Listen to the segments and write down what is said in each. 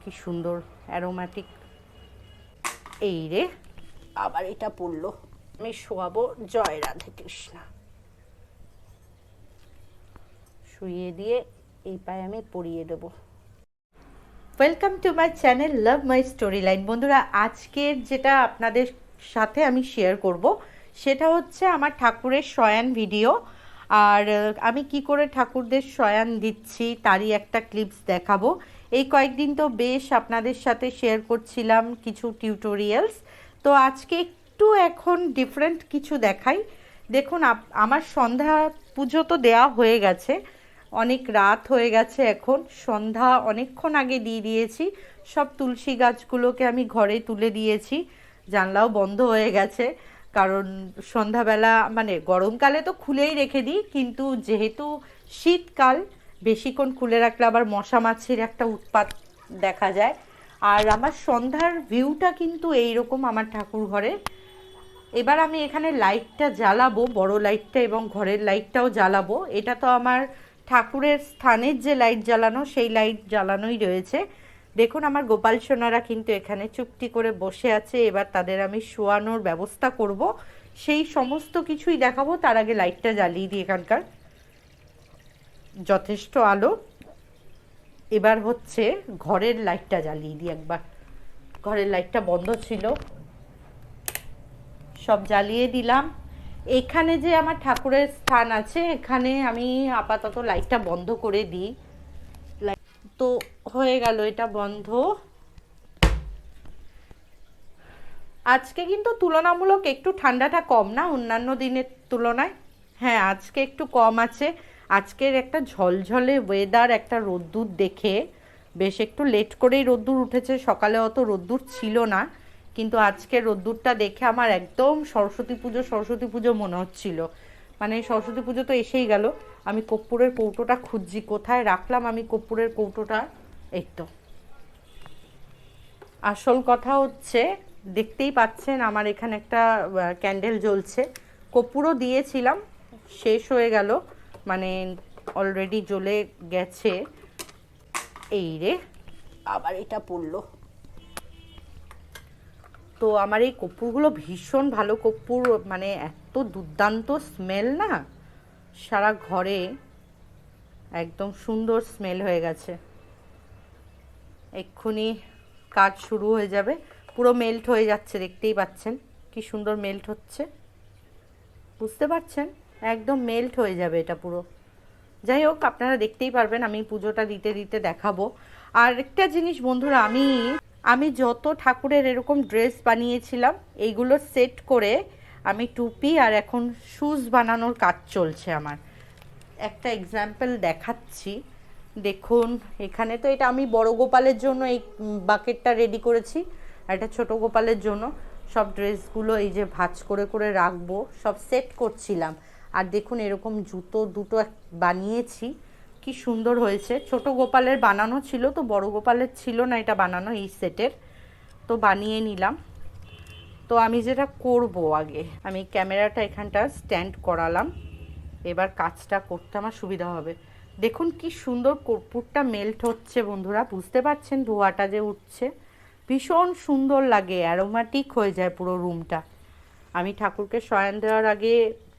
কি সুন্দর অ্যারোম্যাটিক এই রে, আবার এটা পড়ল। আমি শোয়াবো জয় রাধে কৃষ্ণা শুইয়ে দিয়ে এই পায়ে আমি পরিয়ে দেবো। Welcome to my channel love my story line বন্ধুরা, আজকের যেটা আপনাদের সাথে আমি শেয়ার করব, সেটা হচ্ছে আমার ঠাকুরের শয়ান ভিডিও আর আমি কি করে ঠাকুরদের শয়ান দিচ্ছি, তারই একটা ক্লিপস দেখাবো। এই কয়েকদিন তো বেশ আপনাদের সাথে শেয়ার করছিলাম কিছু টিউটোরিয়ালস তো আজকে একটু এখন ডিফারেন্ট কিছু দেখাই। দেখুন আমার সন্ধ্যা পুজো তো দেওয়া হয়ে গেছে। অনেক রাত হয়ে গেছে এখন। সন্ধ্যা অনেকক্ষণ আগে দিয়ে দিয়েছি। সব তুলসী গাছগুলোকে আমি ঘরে তুলে দিয়েছি। জানলাও বন্ধ হয়ে গেছে। কারণ সন্ধ্যাবেলা মানে গরমকালে তো খুলেই রেখে দিই, কিন্তু যেহেতু শীতকাল বেশিক্ষণ খুলে রাখলে আবার মশা মাছির একটা উৎপাত দেখা যায়। আর আমার সন্ধ্যার ভিউটা কিন্তু এইরকম আমার ঠাকুর ঘরে। এবার আমি এখানে লাইটটা জ্বালাবো, বড় লাইটটা এবং ঘরের লাইটটাও জ্বালাবো। এটা তো আমার ঠাকুরের স্থানের যে লাইট জ্বালানো, সেই লাইট জ্বালানোই রয়েছে। দেখুন আমার গোপাল সোনারা কিন্তু এখানে চুপটি করে বসে আছে। এবার তাদের আমি শোয়ানোর ব্যবস্থা করব। সেই সমস্ত কিছুই দেখাবো, তার আগে লাইটটা জ্বালিয়ে দিই এখানকার। যথেষ্ট আলো। এবার হচ্ছে ঘরের লাইটটা জ্বালিয়ে দিই একবার। ঘরের লাইটটা বন্ধ ছিল। সব জ্বালিয়ে দিলাম। এখানে যে আমার ঠাকুরের স্থান আছে, এখানে আমি আপাতত লাইটটা বন্ধ করে দিই। তো হয়ে গেল, এটা বন্ধ। আজকে কিন্তু তুলনামূলক একটু ঠান্ডাটা কম না, অন্যান্য দিনের তুলনায়? হ্যাঁ আজকে একটু কম আছে। আজকের একটা ঝলঝলে ওয়েদার একটা রোদ্দুর দেখে বেশ একটু লেট করেই রোদ্দুর উঠেছে। সকালে অত রোদ্দুর ছিল না, কিন্তু আজকে রোদ্দুরটা দেখে আমার একদম সরস্বতী পুজো সরস্বতী পুজো মনে হচ্ছিল। মানে সরস্বতী পুজো তো এসেই গেল। আমি কর্পূরের কৌটোটা খুঁজছি, কোথায় রাখলাম আমি কর্পূরের কৌটোটা? এই তো। আসল কথা হচ্ছে, দেখতেই পাচ্ছেন আমার এখানে একটা ক্যান্ডেল জ্বলছে। কর্পূরও দিয়েছিলাম, শেষ হয়ে গেল। মানে অলরেডি জ্বলে গেছে। এই রে, আবার এটা পড়ল। তো আমার এই কর্পূরগুলো ভীষণ ভালো কর্পূর মানে এত দুর্দান্ত স্মেল না? সারা ঘরে একদম সুন্দর স্মেল হয়ে গেছে। এক্ষুনি কাজ শুরু হয়ে যাবে। পুরো মেল্ট হয়ে যাচ্ছে, দেখতেই পাচ্ছেন। কি সুন্দর মেল্ট হচ্ছে। বুঝতে পারছেন? একদম মেল্ট হয়ে যাবে এটা পুরো। যাই হোক, আপনারা দেখতেই পারবেন, আমি পুজোটা দিতে দিতে দেখাবো। আর একটা জিনিস বন্ধুরা, আমি আমি যত ঠাকুরের এরকম ড্রেস বানিয়েছিলাম, এইগুলো সেট করে আমি টুপি আর এখন শুজ বানানোর কাজ চলছে আমার। একটা এক্সাম্পল দেখাচ্ছি। দেখুন, এখানে তো এটা আমি বড় গোপালের জন্য এই বাকেটটা রেডি করেছি, আর এটা ছোট গোপালের জন্য। সব ড্রেসগুলো এই যে ভাঁজ করে করে রাখব, সব সেট করছিলাম। আর দেখুন এরকম জুতো দুটো বানিয়েছি, কি সুন্দর হয়েছে। ছোট গোপালের বানানো ছিল তো, বড় গোপালের ছিল না এটা বানানো এই সেটের। তো বানিয়ে নিলাম। তো আমি যেটা করব আগে, আমি ক্যামেরাটা এখানটা স্ট্যান্ড করালাম। এবার কাজটা করতে আমার সুবিধা হবে। দেখুন কি সুন্দর কর্পূরটা মেল্ট হচ্ছে বন্ধুরা, বুঝতে পারছেন ধোঁয়াটা যে উঠছে? ভীষণ সুন্দর লাগে অ্যারোমাটিক হয়ে যায় পুরো রুমটা আমি ঠাকুরকে শয়ন দেওয়ার আগে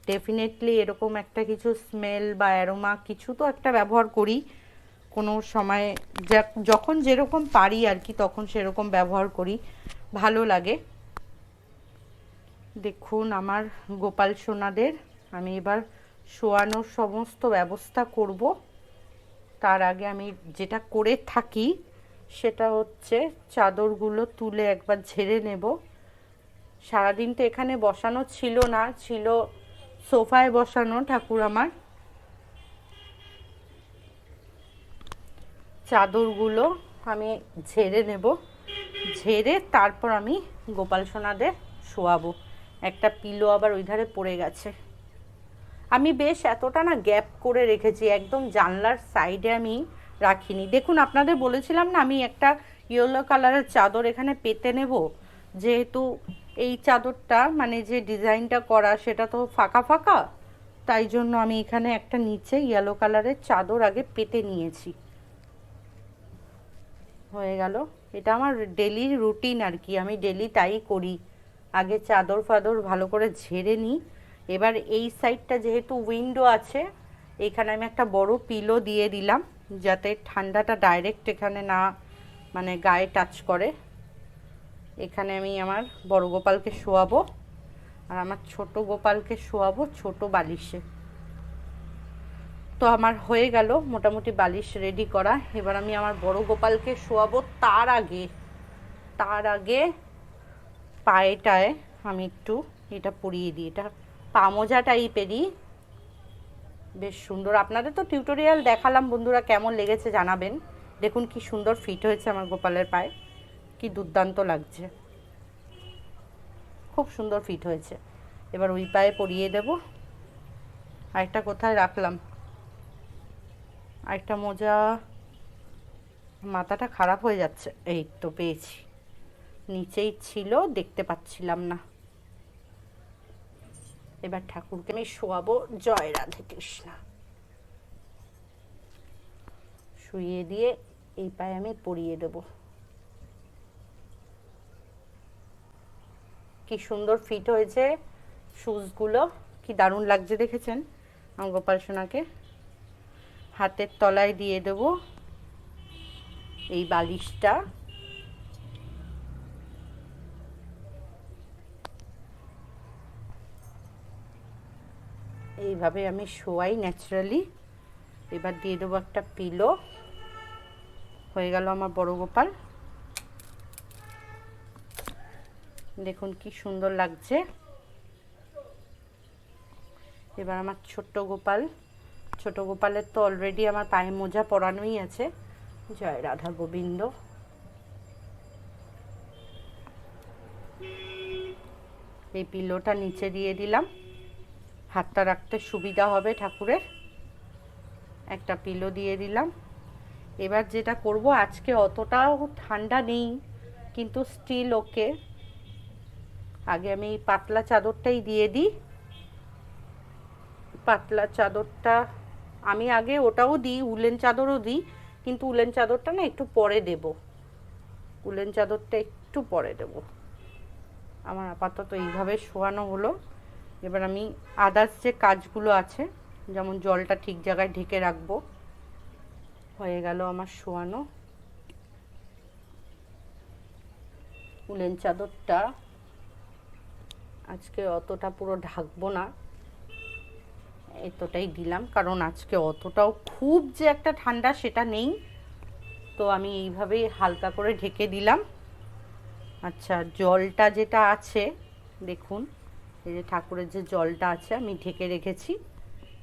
ডেফিনেটলি এরকম একটা কিছু স্মেল বা অ্যারোমা কিছু তো একটা ব্যবহার করি। কোনো সময় যখন যেরকম পারি আর কি, তখন সেরকম ব্যবহার করি। ভালো লাগে। দেখুন আমার গোপাল সোনাদের, আমি এবার শোয়ানোর সমস্ত ব্যবস্থা করব। তার আগে আমি যেটা করে থাকি, সেটা হচ্ছে চাদরগুলো তুলে একবার ঝেড়ে নেব। সারাদিন তো এখানে বসানো ছিল না, ছিল সোফায় বসানো ঠাকুর আমার। চাদরগুলো আমি ঝেড়ে নেব। ঝেড়ে তারপর আমি গোপাল সোনাদের শোয়াবো। একটা পিলো আবার ওই ধারে পড়ে গেছে। আমি বেশ এতটা না গ্যাপ করে রেখেছি, একদম জানলার সাইডে আমি রাখিনি। দেখুন, আপনাদের বলেছিলাম না আমি একটা ইয়েলো কালারের চাদর এখানে পেতে নেব। যেহেতু এই চাদরটা মানে যে ডিজাইনটা করা সেটা তো ফাঁকা ফাঁকা, তাই জন্য আমি এখানে একটা নিচে ইয়েলো কালারের চাদর আগে পেতে নিয়েছি। হয়ে গেল। এটা আমার ডেলি রুটিন আর কি, আমি ডেলি তাই করি। আগে চাদর ফাদর ভালো করে ঝেড়ে নিই। এবার এই সাইডটা যেহেতু উইন্ডো আছে, এখানে আমি একটা বড় পিলো দিয়ে দিলাম, যাতে ঠান্ডাটা ডাইরেক্ট এখানে না মানে গায়ে টাচ করে। এখানে আমি আমার বড় গোপালকে শোয়াবো আর আমার ছোট গোপালকে শোয়াবো ছোট বালিশে। তো আমার হয়ে গেল মোটামুটি বালিশ রেডি করা। এবার আমি আমার বড় গোপালকে শোয়াবো তার আগে। তার আগে পায়েটায় আমি একটু এটা পরিয়ে দিই। এটা পামোজা টাইপেরই। বেশ সুন্দর। আপনাদের তো টিউটোরিয়াল দেখালাম বন্ধুরা, কেমন লেগেছে জানাবেন। দেখুন কি সুন্দর ফিট হয়েছে আমার গোপালের পায়ে। কি দুর্দান্ত লাগছে। খুব সুন্দর ফিট হয়েছে। এবার ওই পায়ে পরিয়ে দেব। আরেকটা কোথায় রাখলাম? আরেকটা মোজা। মাথাটা খারাপ হয়ে যাচ্ছে। এই তো পেয়েছি। নিচেই ছিল, দেখতে পাচ্ছিলাম না। এবার ঠাকুরকে আমি শোয়াবো। জয় রাধে কৃষ্ণা শুয়ে দিয়ে এই পায়ে আমি পরিয়ে দেব। কি সুন্দর ফিট হয়েছে শুজগুলো কি দারুণ লাগছে দেখেছেন? আমার গোপাল সোনাকে। হাতের তলায় দিয়ে দেব এই বালিশটা। এইভাবে আমি শোয়াই ন্যাচারালি এবার দিয়ে দেবো একটা পিলো হয়ে গেল আমার বড় গোপাল। দেখুন কি সুন্দর লাগছে। এবার আমার ছোট্ট গোপাল। ছোট গোপালের তো অলরেডি আমার পায়ে মোজা পরানোই আছে। জয় রাধা গোবিন্দ। এই পিলোটা নিচে দিয়ে দিলাম। হাতটা রাখতে সুবিধা হবে ঠাকুরের। একটা পিলো দিয়ে দিলাম। এবার যেটা করব, আজকে অতটাও ঠান্ডা নেই, কিন্তু স্টিল ওকে আগে আমি এই পাতলা চাদরটাই দিয়ে দিই। পাতলা চাদরটা আমি আগে ওটাও দিই, উলেন চাদরও দিই, কিন্তু উলেন চাদরটা না একটু পরে দেব। উলেন চাদরটা একটু পরে দেব। আমার আপাতত এইভাবে শোয়ানো হলো। এবার আমি আদার্স যে কাজগুলো আছে, যেমন জলটা ঠিক জায়গায় ঢেকে রাখব, হয়ে গেল আমার শোয়ানো। উলেন চাদরটা আজকে অতটা পুরো ঢাকবো না। এতটাই দিলাম, কারণ আজকে অতটাও খুব যে একটা ঠান্ডা সেটা নেই। তো আমি এইভাবেই হালকা করে ঢেকে দিলাম। আচ্ছা জলটা যেটা আছে, দেখুন, এই যে ঠাকুরের যে জলটা আছে, আমি ঢেকে রেখেছি।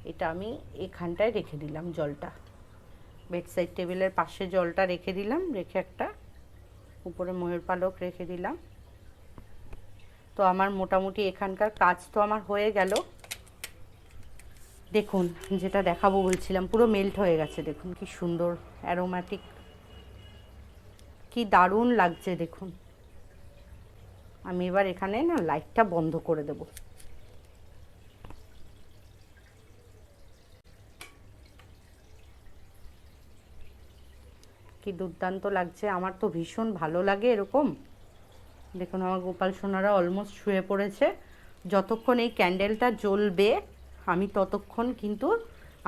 এটা আমি এখানটায় রেখে দিলাম জলটা। বেডসাইড টেবিলের পাশে জলটা রেখে দিলাম, রেখে একটা উপরে ময়ূর পালক রেখে দিলাম। তো আমার মোটামুটি এখানকার কাজ তো আমার হয়ে গেল। দেখুন, যেটা দেখাবো বলছিলাম, পুরো মেল্ট হয়ে গেছে। দেখুন, কি সুন্দর অ্যারোম্যাটিক কি দারুণ লাগছে, দেখুন। আমি এবার এখানে না লাইটটা বন্ধ করে দেব। কি দুর্দান্ত লাগছে, আমার তো ভীষণ ভালো লাগে এরকম। দেখুন, আমার গোপাল সোনারা অলমোস্ট শুয়ে পড়েছে। যতক্ষণ এই ক্যান্ডেলটা জ্বলবে, আমি ততক্ষণ কিন্তু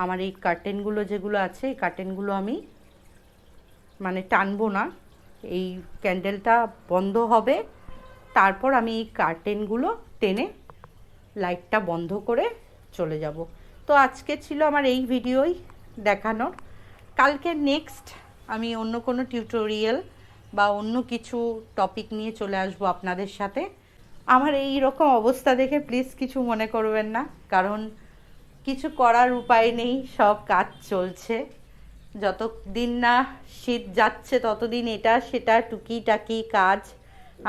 আমার এই কার্টেনগুলো যেগুলো আছে, এই কার্টেনগুলো আমি মানে টানবো না। এই ক্যান্ডেলটা বন্ধ হবে, তারপর আমি এই কার্টেনগুলো টেনে লাইটটা বন্ধ করে চলে যাব। তো আজকে ছিল আমার এই ভিডিওই দেখানো কালকে নেক্সট আমি অন্য কোনো টিউটোরিয়াল বা অন্য কিছু টপিক নিয়ে চলে আসব আপনাদের সাথে। আমার এই রকম অবস্থা দেখে প্লিজ কিছু মনে করবেন না, কারণ কিছু করার উপায় নেই, সব কাজ চলছে। যতদিন না শীত যাচ্ছে, ততদিন এটা, সেটা, টুকিটাকি কাজ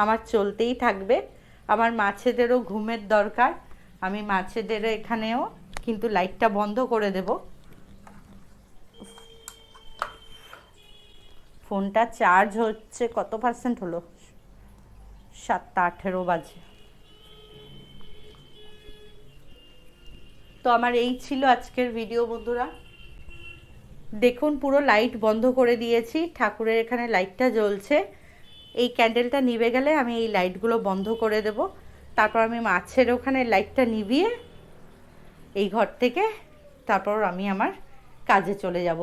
আমার চলতেই থাকবে। আমার মাছেদেরও ঘুমের দরকার, আমি মাছেদেরও এখানেও কিন্তু লাইটটা বন্ধ করে দেব। ফোনটা চার্জ হচ্ছে কত পার্সেন্ট হলো? সাতটা আঠেরো বাজে। তো আমার এই ছিল আজকের ভিডিও বন্ধুরা। দেখুন, পুরো লাইট বন্ধ করে দিয়েছি। ঠাকুরের এখানে লাইটটা জ্বলছে। এই ক্যান্ডেলটা নিভে গেলে আমি এই লাইটগুলো বন্ধ করে দেব। তারপর আমি মাছের ওখানে লাইটটা নিভিয়ে এই ঘর থেকে তারপর আমি আমার কাজে চলে যাব।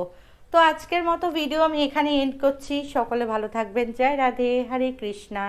তো আজকের মতো ভিডিও আমি এখানে এন্ড করছি। সকলে ভালো থাকবেন। জয় রাধে, হরে কৃষ্ণা।